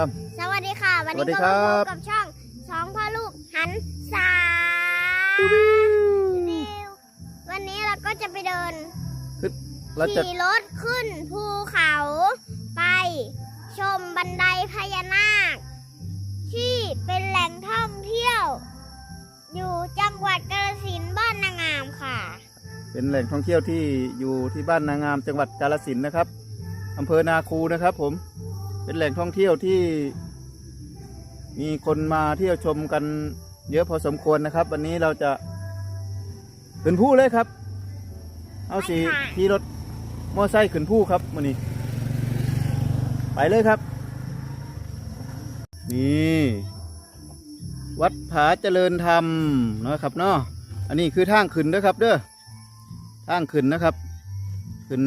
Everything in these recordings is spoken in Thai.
ครับสวัสดีค่ะ วันสวัสดีนี้ครัก็มาบพบกับช่องสองพ่อลูกหันสาวันนี้เราก็จะไปเดินเราจะขี่รถขึ้นภูเขาไปชมบันไดพญานาค ที่เป็นแหล่งท่องเที่ยว อยู่จังหวัดกาฬสินธุ์บ้านนางงามค่ะ เป็นแหล่งท่องเที่ยวที่อยู่ที่บ้านนางาม จังหวัดกาฬสินธุ์นะครับอำเภอนาคูนะครับผม เป็นแหล่งท่องเที่ยวที่ มีคนมาเที่ยวชมกันเยอะพอสมควรนะครับ วันนี้เราจะขึ้นผู้เลยครับ เอาสีไปค่ะขี่รถมอไซค์ขึ้นผู้ครับวันนี้ ไปเลยครับ นี่ วัดผาเจริญธรรมนะครับเนาะอันนี้คือทางขึ้นนะครับ เด้อทางขึ้นนะครับ ขึ้น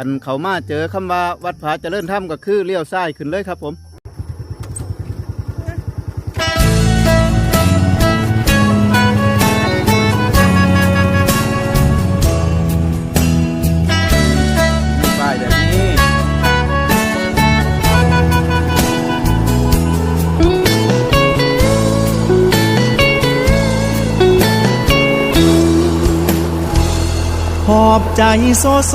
คันเขามาเจอคำว่าวัดผาเจริญธรรมก็คือเลี้ยวซ้ายขึ้นเลยครับผมมีป้ายแบบนี้หอบใจโซโซ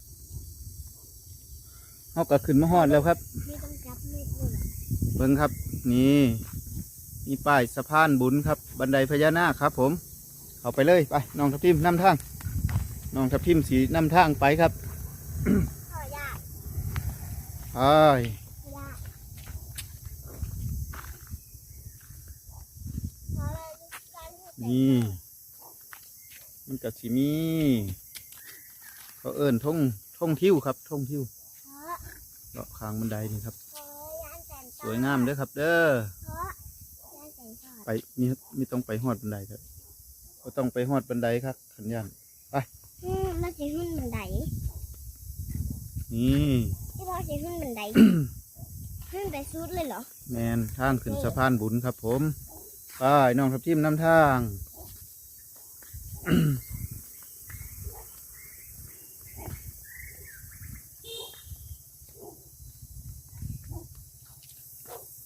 เขาก็ขึ้นมาฮอดแล้วครับไม่ต้องจับมีดเลยเบิ้งครับ นี่มีป้ายสะพานบุญครับ บันไดพญานาคครับ ผม เอาไปเลยไปน้องทับทิมนำทางน้องทับทิมสีนำทางไปครับขอยากไปยากขอเลยการพูดนี่ มันกับสีมีเขาเอิญท่งท่งทิวครับท่งทิวขอ เลาะข้างบันไดนี่ครับขอยานแสนสวยงามเด้อครับ เด้อขอยานแสนสอดไปมีมีต้องไปฮอดบันไดครับก็ต้องไปฮอดบันไดครับขันยันอืมมันจะขึ้นบันไดนี่ที่พ่อจะขึ้นบันไดขึ้นไปสุดเลยเหรอแมนทางขึ้นสะพานบุญครับ ผมไปน้องทับทิมนำทาง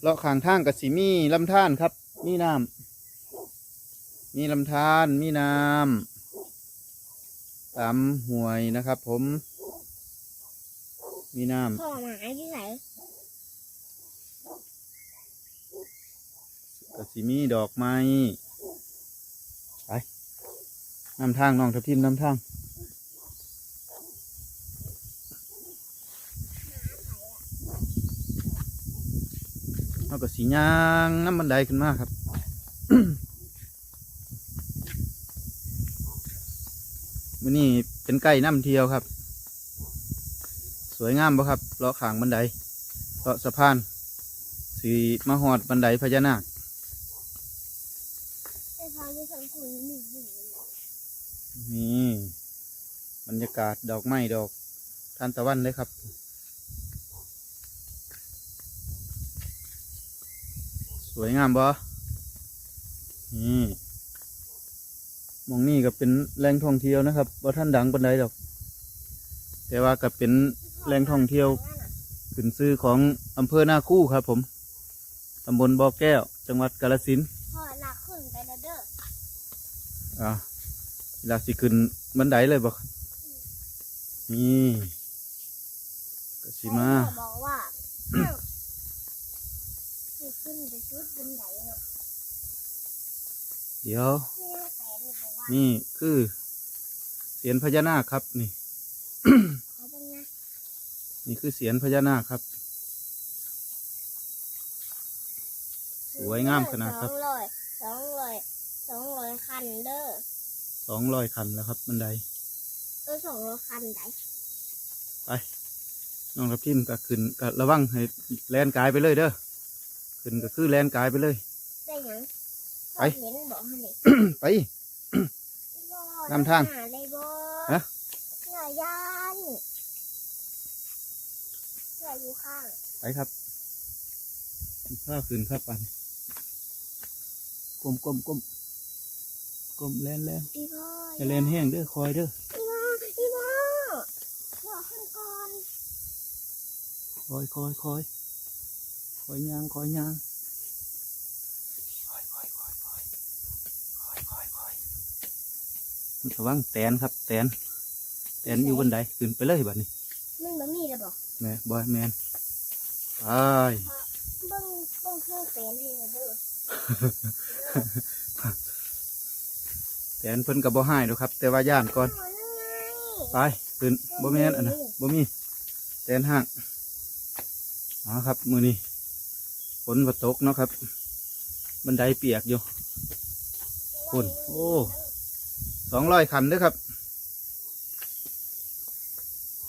เลาะข้างทางกับสีมีลำธารครับ มีน้ำมีลำธารมีน้ำตามห่วยนะครับ ผม มีน้ำพ่อหมาที่ไหนก็สิมีดอกไม้ไปนำทางน้องทับทิมนำทาง เอาก็สีย่างน้ำบันไดขึ้นมาครับมือนี้เป็นไก่น้ำเที่ยวครับ สวยงามบ่ครับเลาะขางบันไดเลาะสะพานสีมาหอดบันไดพญานาคไอ้พายุสังคุยหนึ่งหนึ่งนี่บรรยากาศดอกไม้ดอกทานตะวันเลยครับ สวยงามบ่นี่หมองนี่ก็เป็นแหล่งท่องเที่ยวนะครับว่าท่านดังปันใดดอก แต่ว่าก็เป็นแหล่งท่องเที่ยวขึ้นซื้อของอำเภอนาคูครับ ผมตำบลบ่อแก้ว จังหวัดกาฬสินธุ์พ่อหลักขึ้นไปแล้วเด้ออ่าเวลาสิขึ้นบันไดเลยบอกนี่ก็สิมาพ่อบอกว่าสิ ขึ้นไปชุดบันไดเนาะเดี๋ยว นี่แฟนบอกว่านี่คือเสียนพญานาคครับนี่เขาเป็นไงนี่คือเสียนพญานาคครับ สวยงามขนาดครับสองร้อยสองร้อยสองร้อยคันเด้อสองร้อยคันแล้วครับบันไดเออสองร้อยคันไดไปน้องทับทิมก็ขึ้นก็ระวังให้แลนกายไปเลยเด้อ ขึ้นก็คือแลนกายไปเลย ได้หยังไป พ่อเห็นบอกให้เลยไปบ่นำทางหเลยบ่ฮะอย่าย่านอย่าอยู่ข้าง ไปครับข้าขึ้นครับปันก้มก้มก้มก้มแลนแลนพี่พ่อจะแลนแห้งเด้อคอยเด้อพี่พ่อพี่พ่อพ่อขึ้นก่อน คอยคอยคอย คอยยางคอยยางคอยคอยคอยคอยคอยคอยคอยระวังแตนครับ แตน แตนอยู่บนไดขึ้นไปเลยบัดนี้มันบ่มีแล้วบอกแม่บอยแมนไปเบิ่งเบิ่งเครื่องแฟนให้หน่อยเด้อแตนเพิ่นกับบ่ให้ดอกครับ แต่ว่าย่านก่อนโอ้ยนั่นไงไปขึ้นบ่แม่นอันนะบ่มีแตนห่างอ๋อครับมือนี้ ฝนบ่ตกเนาะครับ บันไดเปียกอยู่คุณโอ้สองร้อยคันด้วยครับ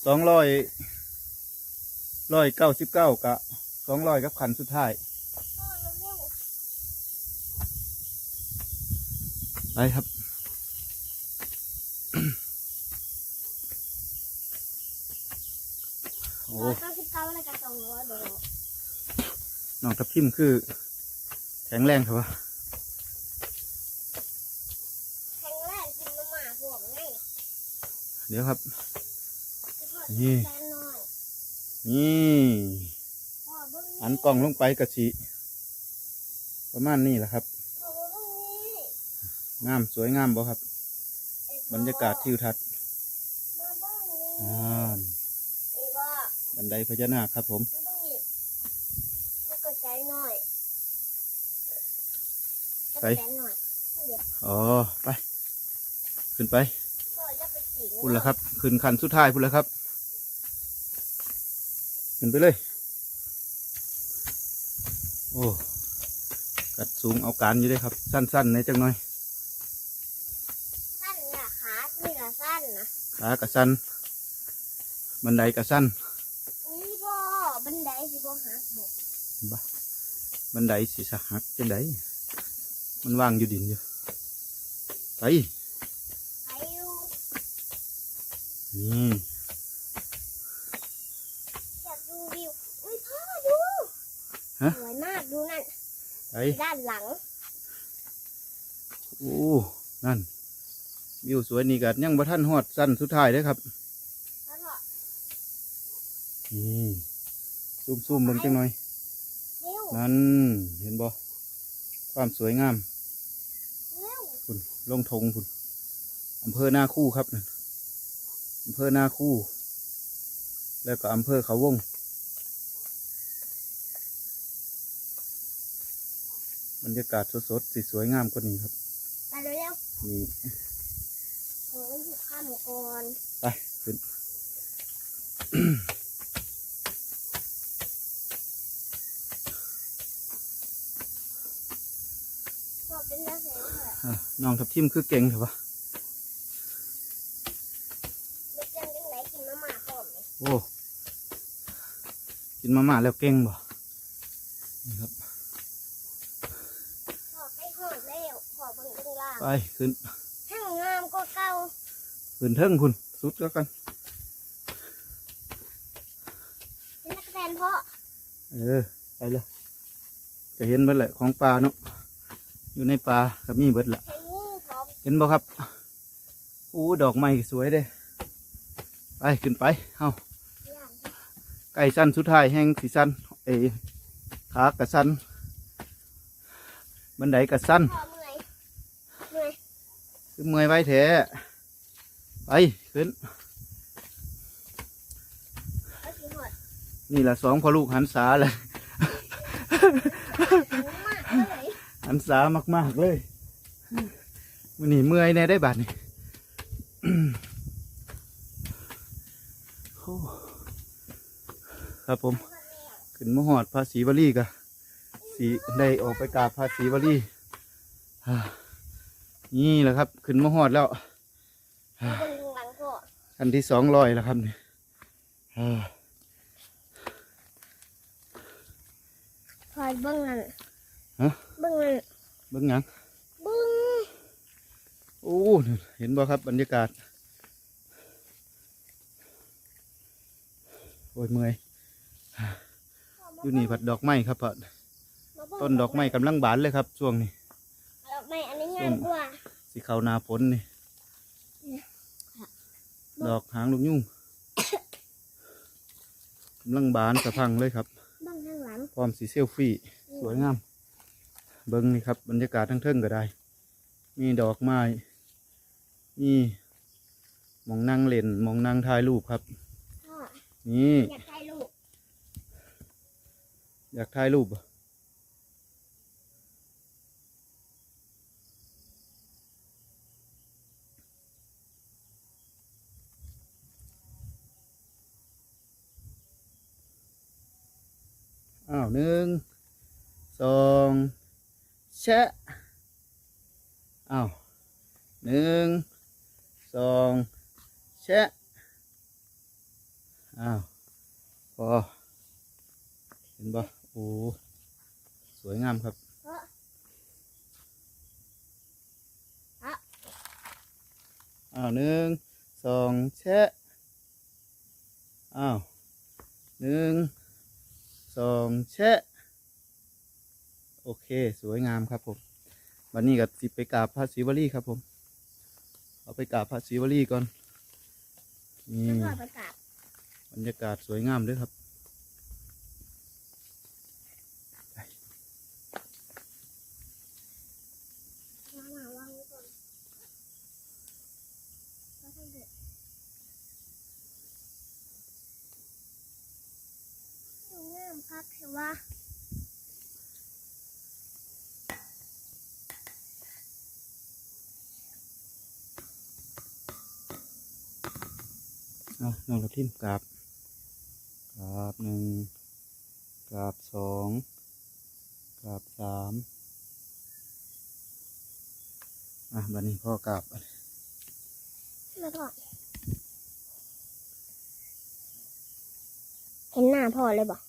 สองร้อยร้อยเก้าสิบเก้ากะสองร้อยกับคันสุดท้ายไปครับ โอ้ น้องทับทิมคือ แข็งแรงครับวะแข็งแรงกินมาหมาพวกไงเดี๋ยวครับพี่พ่อนี่แฟนหน่อยนี่พ่อเบิ่งอันกล้องลงไปกะสิประมาณนี้แหละครับพ่อเบิ่งนี่งามสวยงามบ่ครับไอ้พ่อบรรยากาศทิวทัศน์มาเบิ่งนี่อ่านไอ้พ่อบันไดพญานาคครับผม มาเบิ่งนี่ให้กดใจหน่อย ไปให้กดใจหน่อยเดี๋ยวอ๋อ ไป ขึ้นไปพุ่นละครับ ขึ้นคันสุดท้ายพุ่นละครับ ขึ้นไปเลย โอ้ กัดสูงเอาการอยู่เลยครับ สั้นๆในจังหน่อย สั้นนะขานี่ละสั้นนะขากระสั้น บันไดกระสั้นนี่พ่อบันไดสิบ่หักบอกบันไดสิสหักจังได มันว่างอยู่ดินอยู่ไปไปอยู่นี่อยากดูวิวอุ้ยพ่อดูฮะสวยมากดูนั่นไปด้านหลังโอ้นั่นวิวสวยนี่กัยังบ่ท่านฮอดสั้นสุดท้ายเลยครับแล้วก็นี่ซูมซูมๆเบิ่งจังหน่อยเร็วนั่นเห็นบ่ความสวยงามเร็วคุณ ลงทงคุณอำเภอนาคู่ครับนั่นอำเภอนาคู่ แล้วก็อำเภอเขาวง บรรยากาศสดๆสิสวยงามกว่านี้ครับไปเร็วนี่ๆผมต้องหยิบข้ามก่อนไปขึ้นพ่อเป็นนักแสดงเหรออะ น้องทับทิมคือเก่งเถอะวะนโอ้กินมาม่าแล้วเก่งบ่นี่ครับขอให้หอดแล้วขอเบิ่งเบิ่งล่างไปขึ้นให้งามก็เก่าขึ้นเทิงคุณสุดแล้วกันเป็นนักแสดงเพราะเออไปเลยจะเห็นเบิดแหละของปลาเนาะ อยู่ในปลากับมีเบิดละเห็นงูพร้อมเห็นบ่ครับอู้ดอกไม้สวยเด้ไปขึ้นไปเฮาย่าไก่สั้นสุดท้ายแห้งสีสั้นเอขากระสั้นบันไดกระสั้นพอเมื่อยเมื่อยคือเมื่อยไว้แท้ไปขึ้น นี่แหละสองพอลูกหันษาเลย หูมากเลยหันษามากๆเลยมันนี่เมื่อยแน่ได้บาดนี่โอ้ครับผม ขึ้นมหอดภาษีวลีกะสีได้ออกไปกราบภาษีวลีอ่านี่แหละครับ ขึ้นมหอดแล้วเบิ่งหลังพ่ออันที่สองร้อยแล้วครับนี่อ่าพอเบิ่งนั่นฮะเบิ่งนั่นเบิ้งหยังเบิ่งโอ้นี่เห็นบ่ครับบรรยากาศ โอ้ยเมื่อยอยู่นี่ผัดดอกไม้ครับผัดมาเบิ่งต้นดอกไม้กำลังบานเลยครับช่วงนี้ดอกไม้อันนี้งามกว่าสีขาวหนาฝนนี่ดอกหางลูกยุ่งกำลังบานสะพรังเลยครับเบิ่งข้างหลังพร้อมสีเซลฟี่สวยงาม เบิ้งนี่ครับบรรยากาศทั้งเทิงก็ได้ มีดอกไม้มีหมองนั่งเล่นหมองนั่งถ่ายรูปครับพ่อนี่อยากถ่ายรูปอยากถ่ายรูปบ่อ้าวหนึ่งสองแชะอ้าวหนึ่งสองแชะอ้าวพอเห็นปะโอ้สวยงามครับเพราะอ้าวหนึ่งสองแชะอ้าวหนึ่งสองแชะ โอเค สวยงามครับผม วันนี้ก็สิไปกราบพระศิวลีครับผม เอาไปกราบพระศิวลีก่อนนี่พ่อประกาศบรรยากาศสวยงามเลยครับวางไว้ก่อนแล้วให้เด็กงามพักเถอะว่า เอา น้องกระทิมกราบกราบหนึ่งกราบสองกราบสามอะบันนี้พ่อกราบแล้วก็เห็นหน้าพ่อเลยบอก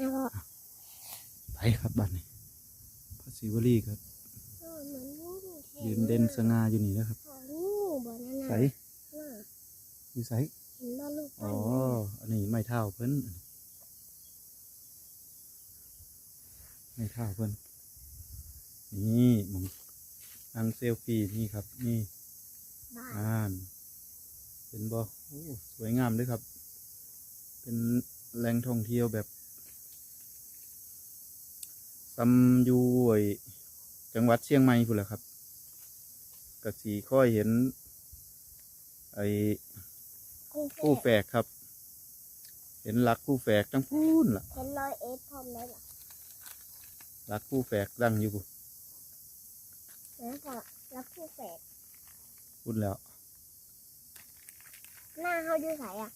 แล้วก็ไปครับบัดนี้พระศิวลีครับเออเหมือนงูแทยืนเด่นสง่าอยู่นี่นะครับอ๋องูบ่นั่นน่ะใสน่ะอยู่ใสเห็นบ่ลูกอ๋อ อันนี้ไม่เท่าเพิ่นไม่เท่าเพิ่นนี่หมองนั่งเซลฟี่นี่ครับ นี่บ้านอ่านเห็นบ่โอ้สวยงามเลยครับ เป็นแหล่งท่องเที่ยวแบบ ซัมอยูไอ้จังหวัดเชียงใหม่พุ่นแหละครับกะสีค่อยเห็น ไอ้กรุงเทคู่พแฝกครับ เห็นหลักคู่แฝกจังพูนล่ะเห็นรอยเอสพร้อมเลยล่ะรักคู่แฝกดังอยู่แล้วก็รับผู้แฝดพูดแล้ว หน้าเขาอยู่ใสอะ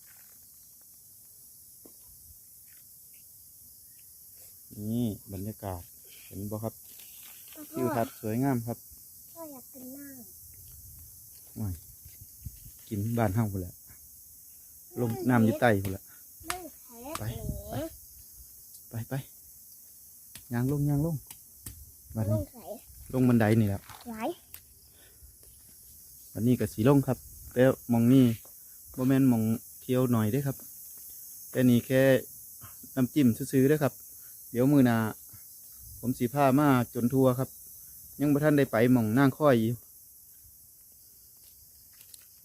นี่บรรยากาศเห็นบ่ครับพ่ทิวทัศน์สวยงามครับพ่ออยากกินหน้ากินบ้านเฮาพุ่นแหละลงน้ำอยู่ใต้พุ่นแหละไม่แพ้ไปแหมไปไปยางลงยางลงบัดลนี้งใสลงบันไดนี่แหละไหลวันนี้ก็สีลงครับแต่หมองนี่โมเมนหมองเที่ยวหน่อยเด้อครับแต่นี่แค่น้ำจิ้มซื้อๆเด้อครับ เดี๋ยวมือหนา ผมสีผ้ามาจนทัวครับ ยังบ่ท่านได้ไปหมองนั่งค่อยอยู่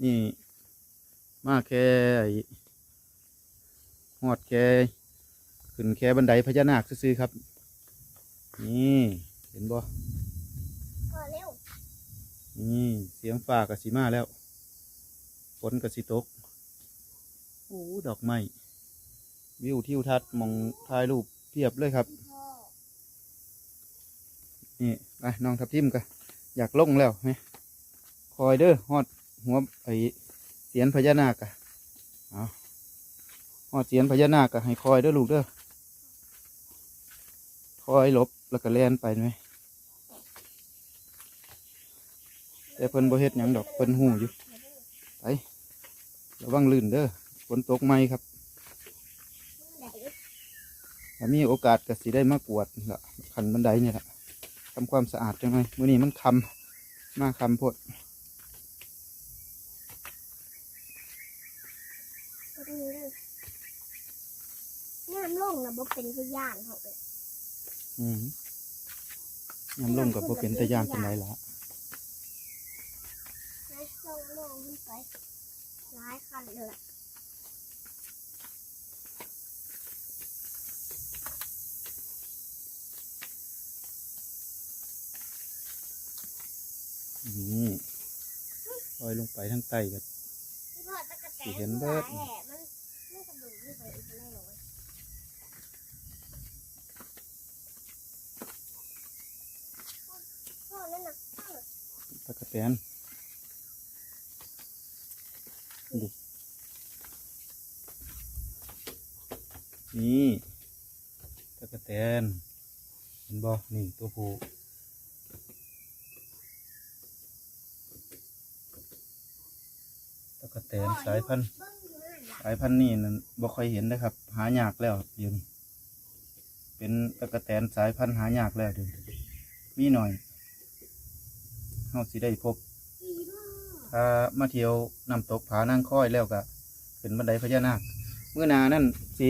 นี่ มาแค่ไอ้หอดแค่ขึ้นแค่บันไดพญานาคซื้อๆครับ นี่เห็นบ่พอเร็วนี่เสียงฟ้ากับสีมาแล้วฝนกับสีตกโอ้ดอกไม้วิวทิวทัศน์หมองถ่ายรูปเพียบเลยครับพ่อ นี่ไปน้องทับทิมก็อยากลงแล้วไหมคอยเด้อฮอดหัวไอเสียนพญานาคอะเอาฮอดเสียนพญานาคอะให้คอยเด้อลูกเด้อคอยลบแล้วก็แล่นไปไหมแต่เพิ่นบ่เฮ็ดหยังดอกเพิ่นหูอยู่ไประวังลื่นเด้อฝนตกไหมครับถ้ามีโอกาสก็สิได้มากวดละขันบันไดนี่แหละ ทำความสะอาดจังเลยมื้อนี้มันคำมาคำโพดก็ดีเลยน้ำลงนะบ่เป็นพยานเขาเลยอืมยำลงกับบ่เป็นตะย่านเป็นไรละนะลงลงขึ้นไปร้ายคันเลย ลอยลงไปทางใต้กันพี่เห็นเบิดหลายแหละมันมันกระแตะกะแตนดูนี่ตะกะแตนเห็นบ่นี่ตัวผู้ตะกะแต นสายพันธุ์สายพันธุ์นี้นั่นบ่ค่อยเห็นนะครับ หายากแล้วเดี๋ยวนี้เป็นตะกะแตนสายพันธุ์หายากแล้วเดี๋ยวนี้มีหน่อยเฮาสิได้พบ ถ้ามาเที่ยวน้ำตกผานั่งค่อยแล้วก็ขึ้นบันไดพญานาคเมื่อนานั่นสิ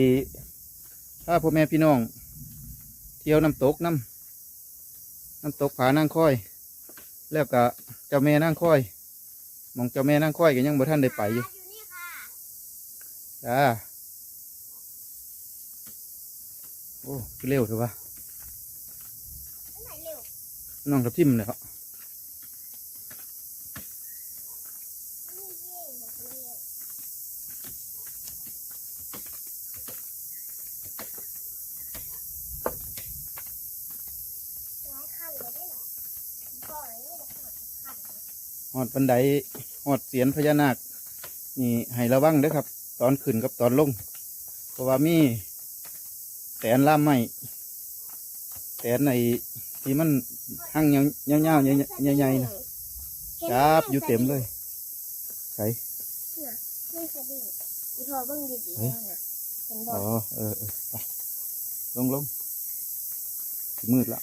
ถ้าพ่อแม่พี่น้อง เที่ยวน้ำตกน้ำน้ำตกผานั่งค่อย แล้วก็เจ้าแม่นั่งค่อย มองเจ้าแม่นั่งค่อยก็ยังบ่ท่านได้ไปอยู่อยู่นี่ค่ะจ้าโอ้คือเร็วเถอะวะอันไหนเร็วน้องทับทิมเลยครับ นี่เย่บอกเร็วร้ายคันเลยได้เหรอพ่อยังบอกหอดคันเลย หอดบันไดหอดเสียนพญานาค นี่ให้ระวังเด้อครับ ตอนขึ้นกับตอนลง เพราะว่ามีแตนล่ามไม้แตนในที่มันหั่งยาวๆยาวๆใหญ่ๆนะจับอยู่เต็มเลยใส่นี่สะดิ่งอีพอเบิ่งดีๆแล้วนะเห็นบออ๋อเออเออไปลงลงมืดละ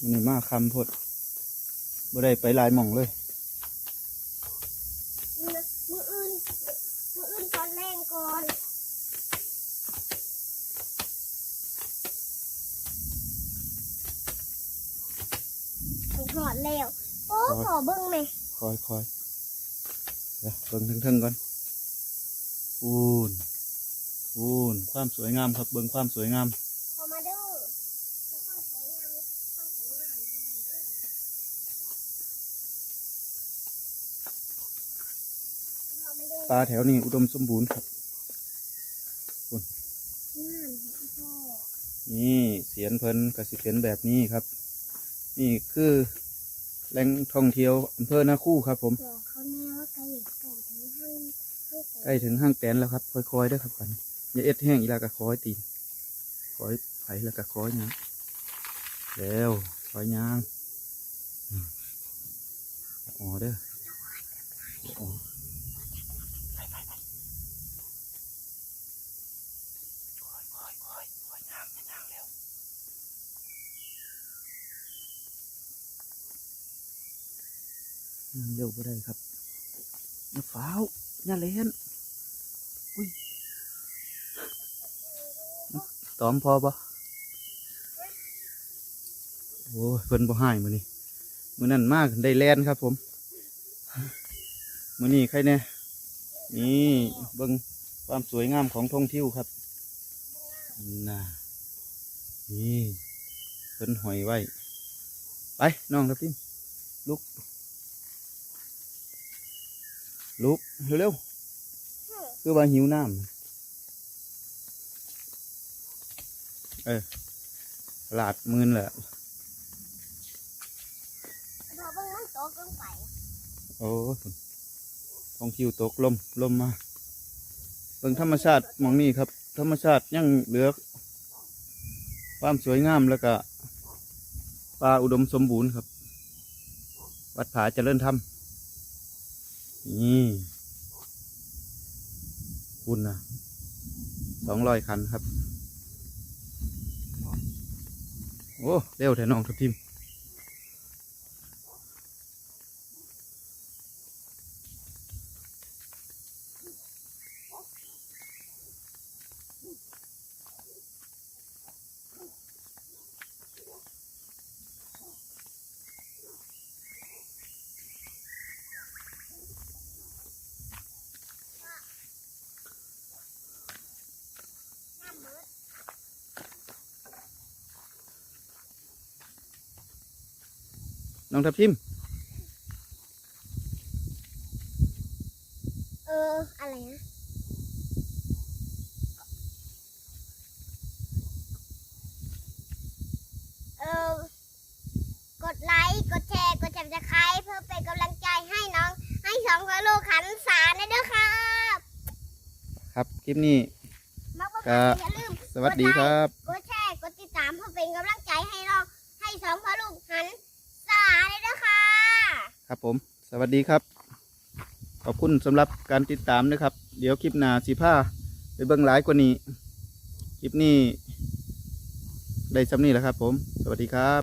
มันนี่มาคำพด บ่ได้ไปหลายหม่องเลย มือมืออื่นมืออื่นตอนแรงก่อนไปถอดแล้ว โอ้ถอด ขอเบิ่งไหมคอยคอยเดี๋ยวเบิ่งทึงๆก่อนอูนอูนความสวยงามครับ เบิ่งความสวยงาม พอมาเด้อแล้วความสวยงามความสวยงามนี่เด้อพอมาเด้อ ปลาแถวนี้อุดมสมบูรณ์ครับงามของพ่อนี่เสียนเพิ่นกระสิเป็นแบบนี้ครับ นี่คือแหล่งท่องเที่ยวอำเภอนาคู่ครับ ผมบอกเขาแน่ว่าไก่ไก่ถึงห้างห้างใกล้ถึงห้างแตนแล้วครับค่อยๆด้อครับกันอย่าเอ็ดแห้งอีลากะคอยตีนคอยไผแล้วก็คอยยางแล้วคอยยางอ๋อเด้ออ๋อไปไปไปคอยคอยคอยคอยยางยางแล้วอืม เร็วบ่ได้ครับอย่าฟ้าวอย่าเล่นอุ้ยตอมพอปะโอ้ยเพิ่นบ่ให้มือนี้มื้อนั้นมากได้แลนครับ ผมมือนี้ใครแน่นี่เบิ่งความสวยงามของท่องเที่ยวครับน่ะนี่เพิ่นหอยไว้ ไปน้องทับทิมลุก ลุกเร็วๆคือว่าหิวน้ำเออหลาดมืนแหละพอเบิ่งมันโตเกินไปโอ้ยท้องคิวตกลมลมมาเบิ่งธรรมชาติหมองนี่ครับ ธรรมชาติยังเหลือความสวยงามแล้วก็ป่าอุดมสมบูรณ์ครับ วัดผาเจริญธรรม นี่คุณนะสองร้อยคันครับ โอ้ เร็วแถน้องทับทิม องทับทิม เออ อะไรนะ เออ กดไลค์ กดแชร์ กดจับจะคายเพื่อเป็นกำลังใจให้น้อง ให้สองพลูกขันสารนะเด้อครับ ครับ คลิปนี้ มักว่าครับอย่าลืม สวัสดีครับ กดแชร์ กดติดตามเพื่อเป็นกำลังใจให้น้อง ให้สองพลูกหันสารเลยนะคะ ครับผม ส วัสดีครับ ขอบคุณสำหรับการติดตามนะครับ เดี๋ยวคลิปหน้าสีผ้าไปเบิ้งหลายกว่านี้ คลิปนี้ ได้สำนี้แหล้วครับผม สวัสดีครับ